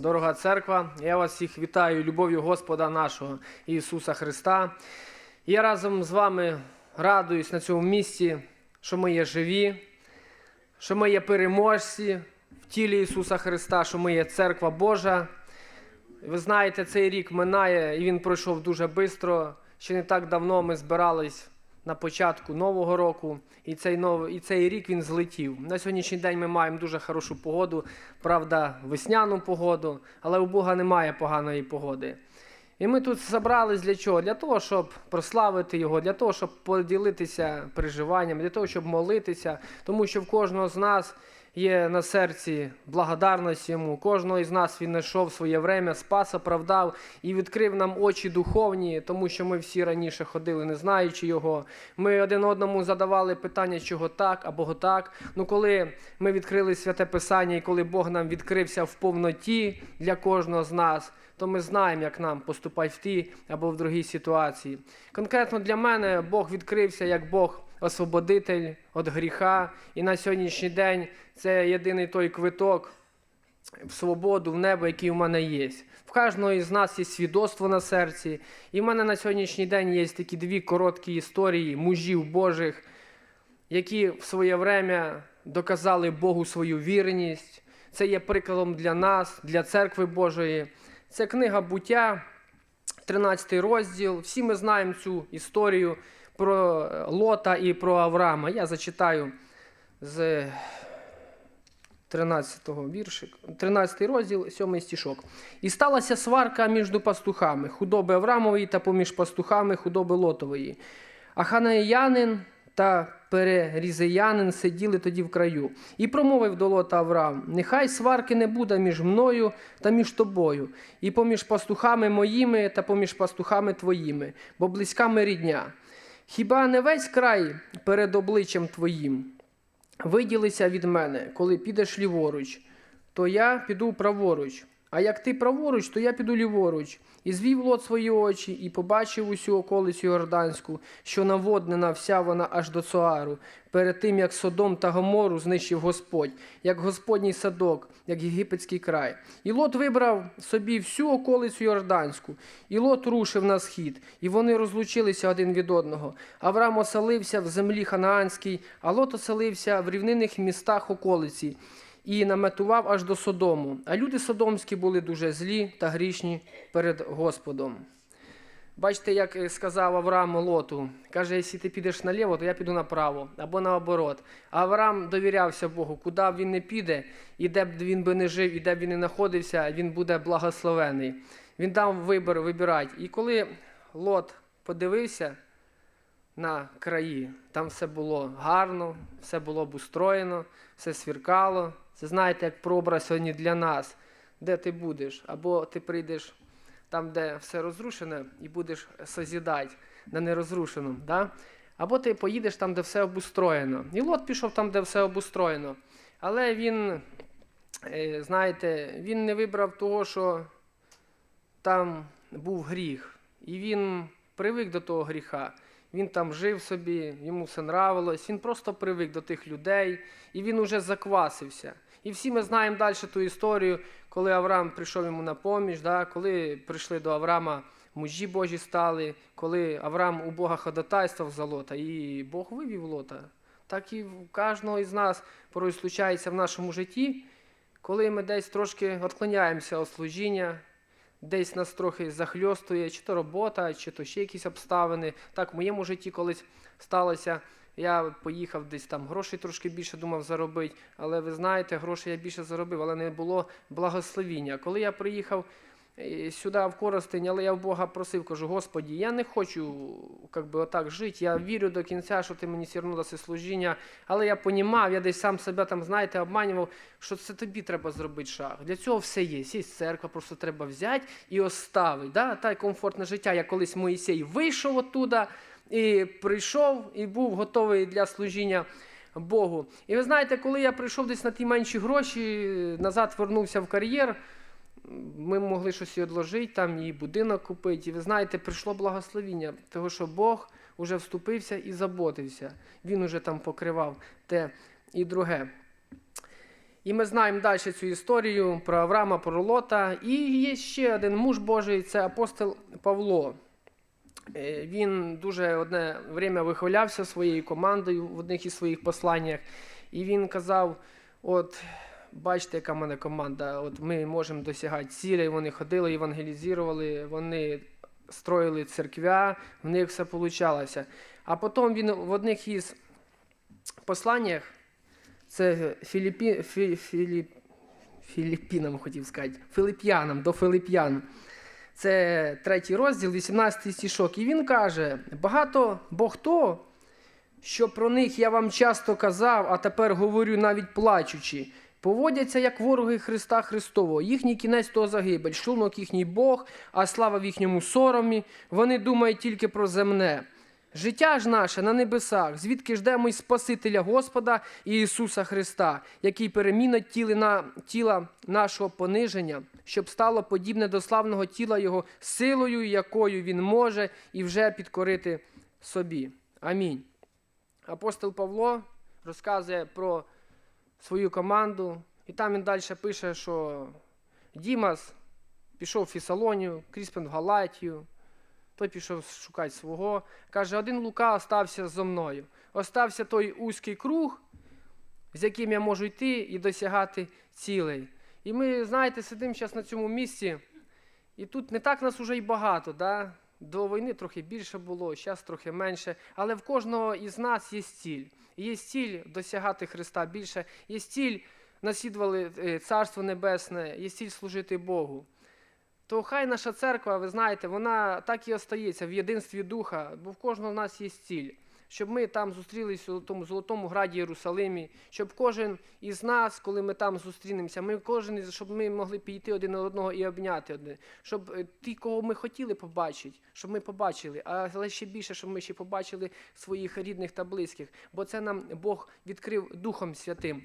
дорога церква. Я вас всіх вітаю любов'ю Господа нашого Ісуса Христа. Я разом з вами радуюсь на цьому місці, що ми є живі, що ми є переможці в тілі Ісуса Христа, що ми є церква Божа. Ви знаєте, цей рік минає і він пройшов дуже швидко. Ще не так давно ми збирались на початку нового року, і цей новий, і цей рік він злетів. На сьогоднішній день ми маємо дуже хорошу погоду, правда, весняну погоду, але у Бога немає поганої погоди. І ми тут зібрались для чого? Для того, щоб прославити його, для того, щоб поділитися переживанням, для того, щоб молитися, тому що в кожного з нас є на серці благодарність йому. Кожного із нас він знайшов своє время, спас, оправдав і відкрив нам очі духовні, тому що ми всі раніше ходили, не знаючи його. Ми один одному задавали питання, чого так або так. Ну, коли ми відкрили святе Писання, і коли Бог нам відкрився в повноті для кожного з нас. То ми знаємо, як нам поступати в тій або в другій ситуації. Конкретно для мене Бог відкрився як Бог освободитель від гріха. І на сьогоднішній день це єдиний той квиток в свободу, в небо, який у мене є. В кожного із нас є свідоцтво на серці. І в мене на сьогоднішній день є такі дві короткі історії мужів Божих, які в своє время доказали Богу свою вірність. Це є прикладом для нас, для церкви Божої. Це книга буття, 13 розділ. Всі ми знаємо цю історію про Лота і про Авраама. Я зачитаю з 13-го віршик, 13 розділ, 7 стішок. І сталася сварка між пастухами, худоби Аврамової та поміж пастухами худоби Лотової. А ханаянин та перерізеянин сиділи тоді в краю. І промовив до Лота Авраам: Нехай сварки не буде між мною та між тобою, і поміж пастухами моїми та поміж пастухами твоїми, бо близька ми рідня. Хіба не весь край перед обличчям твоїм? Виділися від мене, коли підеш ліворуч, то я піду праворуч. А як ти праворуч, то я піду ліворуч. І звів лот свої очі, і побачив усю околицю Йорданську, що наводнена вся вона аж до Цоару, перед тим, як Содом та Гомору знищив Господь, як Господній садок, як єгипетський край. І лот вибрав собі всю околицю Йорданську, і лот рушив на схід, і вони розлучилися один від одного. Авраам оселився в землі Ханаанській, а лот оселився в рівнинних містах околиці і наметував аж до Содому. А люди содомські були дуже злі та грішні перед Господом. Бачите, як е, сказав Авраам Лоту. Каже, якщо ти підеш наліво, то я піду направо, або наоборот. Авраам довірявся Богу, куди він не піде, і де б він би не жив, і де б він не знаходився, він буде благословений. Він дав вибір вибирати. І коли Лот подивився на краї, там все було гарно, все було обустроєно, все свіркало. Це знаєте, як прообраз сьогодні для нас, де ти будеш, або ти прийдеш там, де все розрушене, і будеш созідати на нерозрушеному. Да? Або ти поїдеш там, де все обустроєно. І Лот пішов там, де все обустроєно. Але він, е, знаєте, він не вибрав того, що там був гріх. І він привик до того гріха. Він там жив собі, йому все нравилось, він просто привик до тих людей, і він уже заквасився. І всі ми знаємо далі ту історію, коли Авраам прийшов йому на поміч, да, коли прийшли до Авраама мужі Божі стали, коли Авраам у Бога ходатайствував за лота, і Бог вивів лота. Так і в кожного із нас порой случається в нашому житті, коли ми десь трошки відклоняємося від служіння, десь нас трохи захльостує, чи то робота, чи то ще якісь обставини. Так, в моєму житті колись сталося. Я поїхав десь там грошей трошки більше думав заробити, але ви знаєте, грошей я більше заробив, але не було благословіння. Коли я приїхав сюди в Коростень, але я в Бога просив, кажу, Господі, я не хочу как би, отак жити, я вірю до кінця, що ти мені одно даси служіння, але я понімав, я десь сам себе там, знаєте, обманював, що це тобі треба зробити шаг. Для цього все є. Є церква, просто треба взяти і оставити. Да? Та комфортне життя, як колись Моїсей вийшов оттуда, і прийшов і був готовий для служіння Богу. І ви знаєте, коли я прийшов десь на ті менші гроші, назад вернувся в кар'єр, ми могли щось і одложити, там і будинок купити. І ви знаєте, прийшло благословіння, того що Бог уже вступився і заботився. Він уже там покривав те і друге. І ми знаємо далі цю історію про Авраама, про Лота. І є ще один муж Божий, це апостол Павло. Е, Він дуже одне время вихвалявся своєю командою в одних із своїх посланнях. І він казав: от, бачите, яка в мене команда, от ми можемо досягати цілей. Вони ходили, евангелізували, вони строїли церквя, в них все получалося. А потім він в одних із посланнях, це Філіпі, Фі, Філіп, Філіппінам хотів сказати, Филип'янам, до Филип'ян. Це третій розділ, 18 стішок. І він каже: багато бо хто, що про них я вам часто казав, а тепер говорю навіть плачучи. Поводяться як вороги Христа Христового. Їхній кінець то загибель, шлунок їхній Бог, а слава в їхньому соромі. Вони думають тільки про земне. Життя ж наше на небесах, звідки ждемо й Спасителя Господа Ісуса Христа, який перемінить тіли на, тіла нашого пониження, щоб стало подібне до славного тіла Його силою, якою Він може і вже підкорити собі. Амінь. Апостол Павло розказує про свою команду, і там він далі пише, що Дімас пішов в Фісалонію, Кріспен в Галатію, той пішов шукати свого. Каже, один Лука остався зо мною. Остався той узький круг, з яким я можу йти і досягати цілей. І ми, знаєте, сидимо зараз на цьому місці, і тут не так нас уже й багато. Да? До війни трохи більше було, зараз трохи менше. Але в кожного із нас є ціль. Є ціль досягати Христа більше, є ціль наслідували е, Царство Небесне, є ціль служити Богу. То хай наша церква, ви знаєте, вона так і остається в єдинстві Духа, бо в кожного з нас є ціль. Щоб ми там зустрілися у тому золотому граді Єрусалимі, щоб кожен із нас, коли ми там зустрінемося, ми кожен щоб ми могли підійти один одного і обняти одне, щоб е, ті, кого ми хотіли побачити, щоб ми побачили, але ще більше, щоб ми ще побачили своїх рідних та близьких, бо це нам Бог відкрив Духом Святим.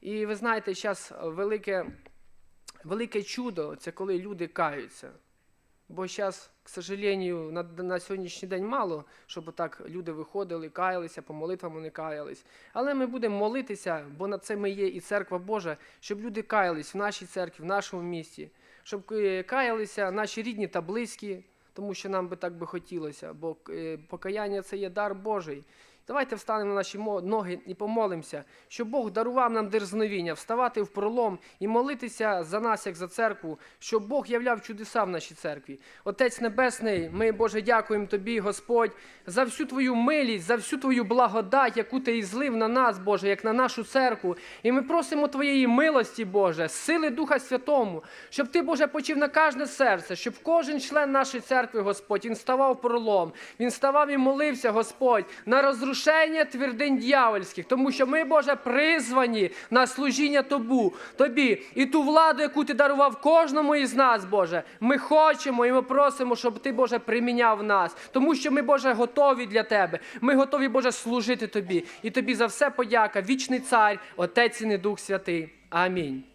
І ви знаєте, зараз велике, велике чудо це коли люди каються. Бо зараз, к сожалению, на, на сьогоднішній день мало, щоб так люди виходили, каялися, по молитвам вони каялись. Але ми будемо молитися, бо на це ми є і церква Божа, щоб люди каялись в нашій церкві, в нашому місті, щоб е, каялися наші рідні та близькі, тому що нам би так би хотілося, бо е, покаяння це є дар Божий. Давайте встанемо на наші ноги і помолимося, щоб Бог дарував нам дерзновіння, вставати в пролом і молитися за нас, як за церкву, щоб Бог являв чудеса в нашій церкві. Отець Небесний, ми, Боже, дякуємо Тобі, Господь, за всю Твою милість, за всю Твою благодать, яку Ти і злив на нас, Боже, як на нашу церкву. І ми просимо Твоєї милості, Боже, сили Духа Святому, щоб Ти, Боже, почив на кожне серце, щоб кожен член нашої церкви, Господь, він ставав пролом, він ставав і молився, Господь, на розрушення твердинь дьявольських, тому що ми, Боже, призвані на служіння Тобу, Тобі. І ту владу, яку Ти дарував кожному із нас, Боже, ми хочемо і ми просимо, щоб Ти, Боже, приміняв нас, тому що ми, Боже, готові для Тебе. Ми готові, Боже, служити Тобі. І Тобі за все подяка, вічний цар, Отець і не Дух Святий. Амінь.